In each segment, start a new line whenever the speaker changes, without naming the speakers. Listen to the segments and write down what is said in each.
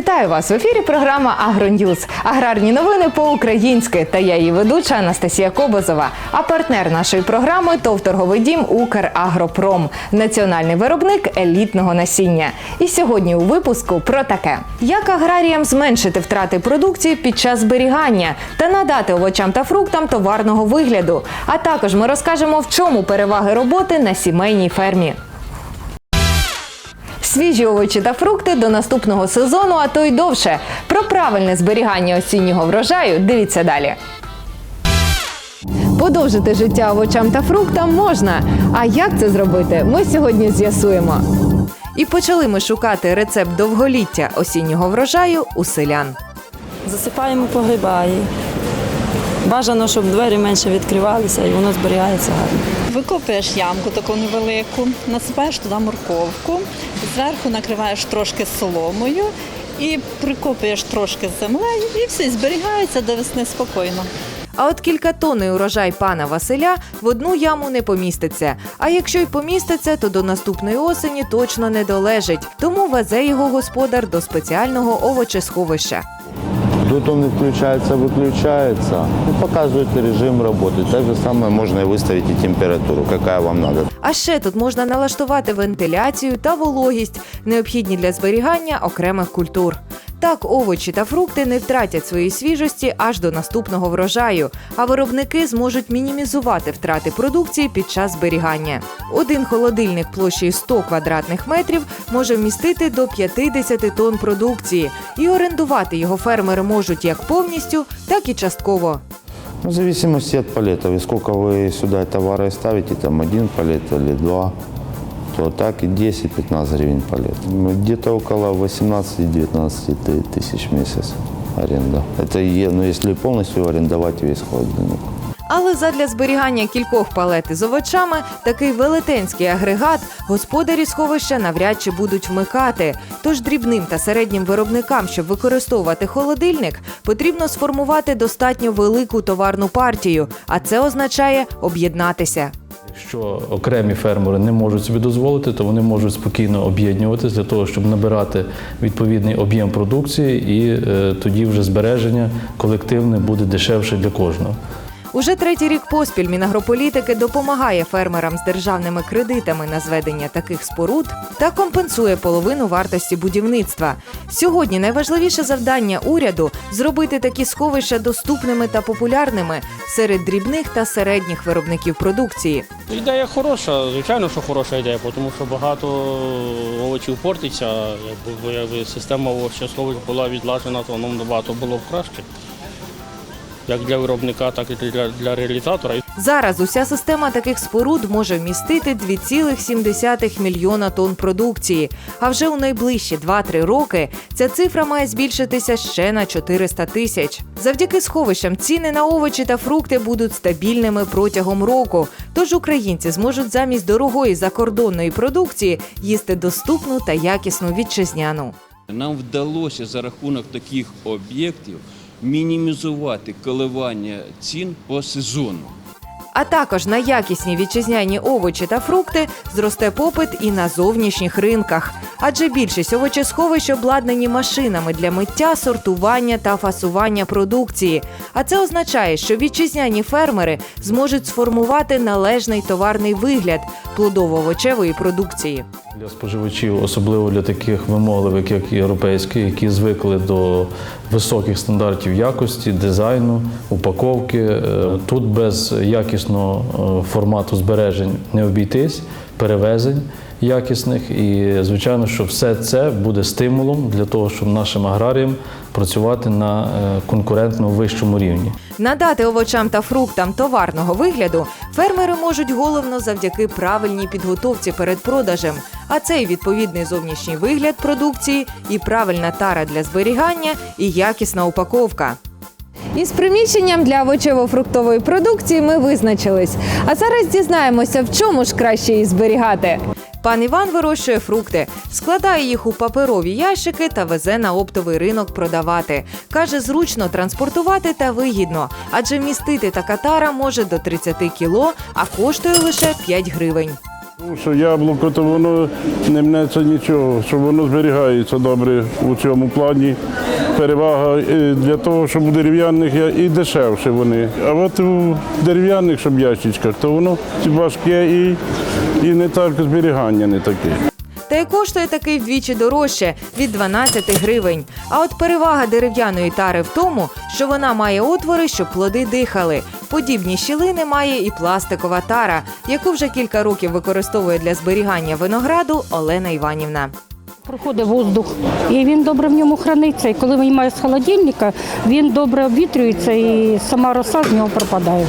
Вітаю вас в ефірі. Програма Агроньюз. Аграрні новини по-українськи. Та я її ведуча Анастасія Кобозова. А партнер нашої програми ТОВ торговий дім Украгропром, національний виробник елітного насіння. І сьогодні у випуску про таке: як аграріям зменшити втрати продукції під час зберігання та надати овочам та фруктам товарного вигляду. А також ми розкажемо, в чому переваги роботи на сімейній фермі. Свіжі овочі та фрукти до наступного сезону, а то й довше. Про правильне зберігання осіннього врожаю дивіться далі. Подовжити життя овочам та фруктам можна. А як це зробити? Ми сьогодні з'ясуємо. І почали ми шукати рецепт довголіття осіннього врожаю у селян.
Засипаємо погрібає. Бажано, щоб двері менше відкривалися і воно зберігається гарно.
Викопуєш ямку таку невелику, насипаєш туди морковку, зверху накриваєш трошки соломою і прикопуєш трошки землею, і все зберігається до весни спокійно.
А от кількатонний урожай пана Василя в одну яму не поміститься. А якщо й поміститься, то до наступної осені точно не долежить. Тому везе його господар до спеціального овочесховища.
Тут он и включается, выключается. Ну, показывает режим работы. Так же самое можно и выставить и температуру, какая вам надо.
А ще тут можна налаштувати вентиляцію та вологість, необхідні для зберігання окремих культур. Так овочі та фрукти не втратять своєї свіжості аж до наступного врожаю, а виробники зможуть мінімізувати втрати продукції під час зберігання. Один холодильник площею 100 квадратних метрів може вмістити до 50 тонн продукції, і орендувати його фермери можуть як повністю, так і частково.
Ну, В зависимости от палетов. И сколько вы сюда ставите, там один палет или два, то так и 10-15 гривен палет. Ну, Где-то около 18-19 ты- тысяч в месяц аренда. Это е- ну, если полностью арендовать весь холодильник.
Але задля зберігання кількох палет із овочами такий велетенський агрегат господарі сховища навряд чи будуть вмикати. Тож дрібним та середнім виробникам, щоб використовувати холодильник, потрібно сформувати достатньо велику товарну партію, а це означає об'єднатися.
Якщо окремі фермери не можуть собі дозволити, то вони можуть спокійно об'єднуватися для того, щоб набирати відповідний об'єм продукції, і е, тоді вже збереження колективне буде дешевше для кожного.
Уже третій рік поспіль Мінагрополітики допомагає фермерам з державними кредитами на зведення таких споруд та компенсує половину вартості будівництва. Сьогодні найважливіше завдання уряду зробити такі сховища доступними та популярними серед дрібних та середніх виробників продукції.
Ідея хороша, звичайно, що хороша ідея, тому що багато овочів портиться. Якби, система овочесхових була відлажена, то нам набагато було б краще. Як для виробника, так і для, для реалізатора.
Зараз уся система таких споруд може вмістити 2,7 мільйона тонн продукції. А вже у найближчі 2-3 роки ця цифра має збільшитися ще на 400 тисяч. Завдяки сховищам ціни на овочі та фрукти будуть стабільними протягом року. Тож українці зможуть замість дорогої закордонної продукції їсти доступну та якісну вітчизняну.
Нам вдалося за рахунок таких об'єктів мінімізувати коливання цін по сезону.
А також на якісні вітчизняні овочі та фрукти зросте попит і на зовнішніх ринках. Адже більшість овочесховищ обладнані машинами для миття, сортування та фасування продукції. А це означає, що вітчизняні фермери зможуть сформувати належний товарний вигляд плодово-овочевої продукції.
Для споживачів, особливо для таких вимогливих, як європейські, які звикли до високих стандартів якості, дизайну, упаковки. Е, Тут без якісного е, формату збережень не обійтись, перевезень якісних. І звичайно, що все це буде стимулом для того, щоб нашим аграріям працювати на е, конкурентно вищому рівні.
Надати овочам та фруктам товарного вигляду фермери можуть головно завдяки правильній підготовці перед продажем. А це і відповідний зовнішній вигляд продукції, і правильна тара для зберігання, і якісна упаковка. Із приміщенням для овочево-фруктової продукції ми визначились. А зараз дізнаємося, в чому ж краще її зберігати. Пан Іван вирощує фрукти, складає їх у паперові ящики та везе на оптовий ринок продавати. Каже, зручно транспортувати та вигідно, адже містити така тара може до 30 кіло, а коштує лише 5 гривень.
Що яблуко, то воно не мнеться нічого, що воно зберігається добре у цьому плані. Перевага е, для того, щоб у дерев'яних і дешевше вони. А от у дерев'яних, щоб ящичках, то воно важке і, і не так зберігання не таке.
Та й коштує такий вдвічі дорожче від 12 гривень. А от перевага дерев'яної тари в тому, що вона має отвори, щоб плоди дихали. Подібні щілини має і пластикова тара, яку вже кілька років використовує для зберігання винограду Олена Іванівна.
Проходить воздух, і він добре в ньому храниться. І коли виймає з холодильника, він добре обвітрюється і сама роса з нього пропадає.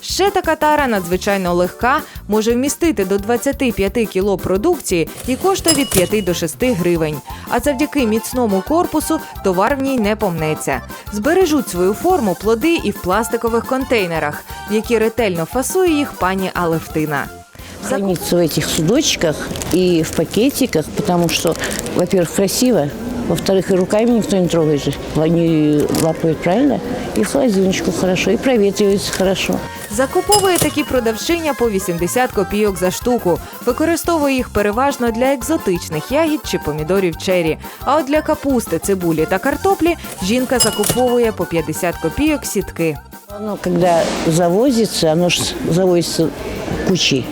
Ще така тара надзвичайно легка, може вмістити до 25 кіло продукції і коштує від 5 до 6 гривень. А завдяки міцному корпусу товар в ній не помнеться. Збережуть свою форму плоди і в пластикових контейнерах, в які ретельно фасує їх пані Алевтина.
хранится в этих судочках и в пакетиках, потому что, во-первых, красиво, во-вторых, и руками никто не трогает же. Они лапают правильно, и в холодильничку хорошо, и проветривается хорошо.
Закуповує такі продавчиня по 80 копійок за штуку. Використовує їх переважно для екзотичних ягід чи помідорів чері. А от для капусти, цибулі та картоплі жінка закуповує по 50 копійок сітки.
Оно, когда завозится, оно же завозится кучей.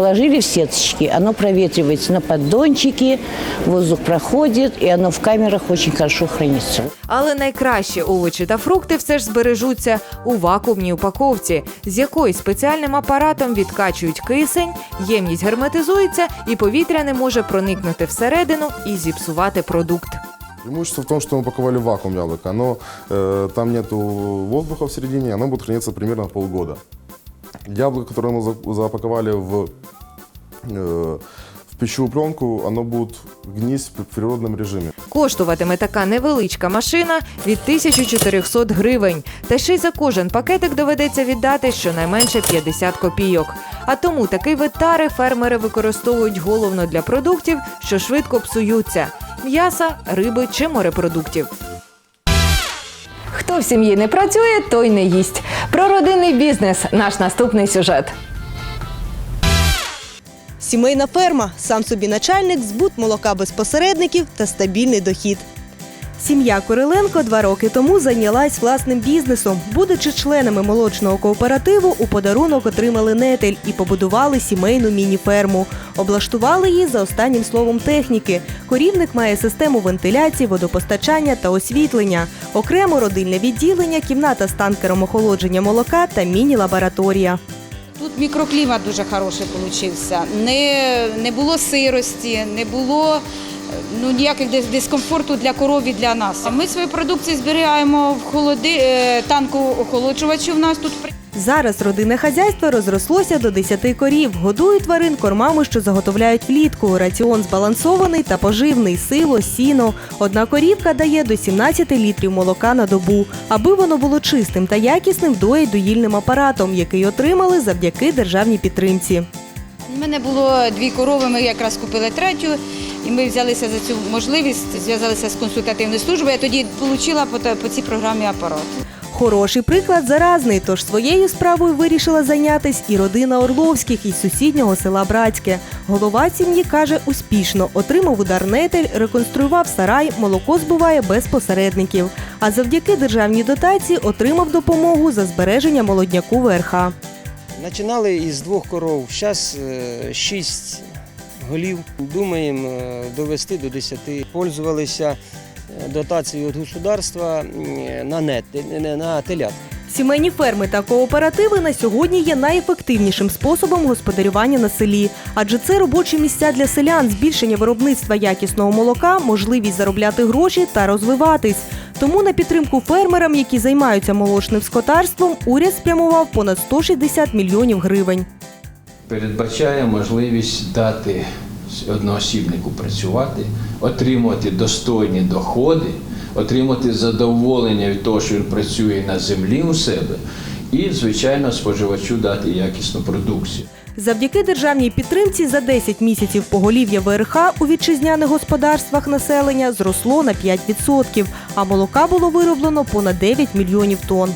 Положили в сеточки, оно проветривается на поддончике, воздух проходит, и оно в камерах очень хорошо хранится.
Але найкращі овочі та фрукти все ж збережуться у вакуумній упаковці, з якої спеціальним апаратом відкачують кисень, ємність герметизується, і повітря не може проникнути всередину і зіпсувати продукт.
Преимущество в том, что мы упаковали в вакуум яблоко. Оно, э, там нет воздуха в середине, оно будет храниться примерно полгода. Яблоко, которое мы запаковали в, э, в пищевую пленку, оно будет гнить в природном режиме.
Коштуватиме така невеличка машина від 1400 гривень. Та ще й за кожен пакетик доведеться віддати щонайменше 50 копійок. А тому такий вид тари фермери використовують головно для продуктів, що швидко псуються м'яса, риби чи морепродуктів. Хто в сім'ї не працює, той не їсть. Про родинний бізнес наш наступний сюжет.
Сімейна ферма, сам собі начальник, збут молока без посередників та стабільний дохід. Сім'я Кириленко два роки тому зайнялась власним бізнесом. Будучи членами молочного кооперативу, у подарунок отримали нетель і побудували сімейну міні-ферму. Облаштували її за останнім словом техніки. Корівник має систему вентиляції, водопостачання та освітлення, окремо родильне відділення, кімната з танкером охолодження молока та міні-лабораторія.
Тут мікроклімат дуже хороший получився. Не, не було сирості, не було ну, ніяких дис- дискомфорту для коров і для нас. Ми свою продукцію зберігаємо в холоди, е, танку охолоджувачі. У нас тут
Зараз родинне хазяйство розрослося до 10 корів. Годують тварин кормами, що заготовляють влітку. Раціон збалансований та поживний, сило, сіно. Одна корівка дає до 17 літрів молока на добу. Аби воно було чистим та якісним, доїть доїльним апаратом, який отримали завдяки державній підтримці.
У мене було дві корови, ми якраз купили третю, і ми взялися за цю можливість, зв'язалися з консультативною службою. Я тоді отримала по, по цій програмі апарат.
Хороший приклад заразний, тож своєю справою вирішила зайнятись і родина Орловських із сусіднього села Братське. Голова сім'ї каже, успішно отримав удар нетель, реконструював сарай, молоко збуває без посередників. А завдяки державній дотації отримав допомогу за збереження молодняку ВРХ.
Починали із двох коров, зараз шість голів. Думаємо е, довести до десяти. Пользувалися е, дотацією від государства на нет, не- на телят.
Сімейні ферми та кооперативи на сьогодні є найефективнішим способом господарювання на селі, адже це робочі місця для селян, збільшення виробництва якісного молока, можливість заробляти гроші та розвиватись. Тому на підтримку фермерам, які займаються молочним скотарством, уряд спрямував понад 160 мільйонів гривень.
Передбачає можливість дати одноосібнику працювати, отримувати достойні доходи, отримати задоволення від того, що він працює на землі у себе, і, звичайно, споживачу дати якісну продукцію.
Завдяки державній підтримці за 10 місяців поголів'я ВРХ у вітчизняних господарствах населення зросло на 5%, а молока було вироблено понад 9 мільйонів тонн.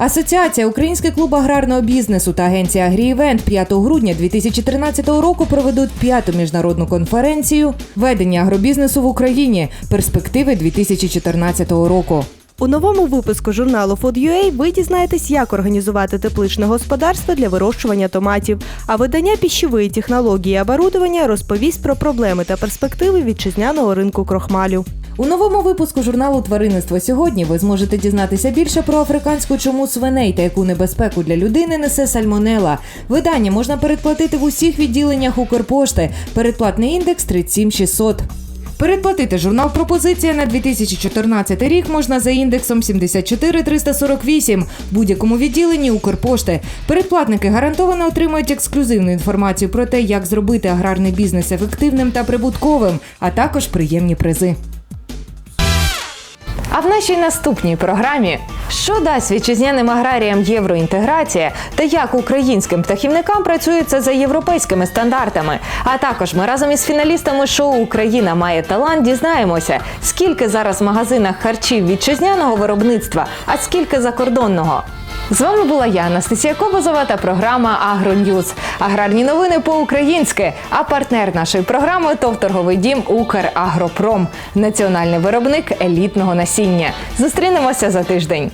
Асоціація Український клуб аграрного бізнесу та агенція Агріівент 5 грудня 2013 року проведуть п'яту міжнародну конференцію Ведення агробізнесу в Україні. Перспективи 2014 року.
У новому випуску журналу Food.ua ви дізнаєтесь, як організувати тепличне господарство для вирощування томатів. А видання піщової технології і оборудовання розповість про проблеми та перспективи вітчизняного ринку крохмалю.
У новому випуску журналу Тваринництво сьогодні ви зможете дізнатися більше про африканську чуму свиней та яку небезпеку для людини несе сальмонела. Видання можна передплатити в усіх відділеннях Укрпошти. Передплатний індекс 37600. Передплатити журнал Пропозиція на 2014 рік можна за індексом 74348 в будь-якому відділенні Укрпошти. Передплатники гарантовано отримують ексклюзивну інформацію про те, як зробити аграрний бізнес ефективним та прибутковим, а також приємні призи. А в нашій наступній програмі що дасть вітчизняним аграріям євроінтеграція та як українським птахівникам працюється за європейськими стандартами. А також ми разом із фіналістами шоу Україна має талант дізнаємося, скільки зараз в магазинах харчів вітчизняного виробництва, а скільки закордонного. З вами була я, Анастасія Кобозова та програма Агроньюз. Аграрні новини по-українськи. А партнер нашої програми ТОВ торговий дім Украгропром, національний виробник елітного насіння. Зустрінемося за тиждень.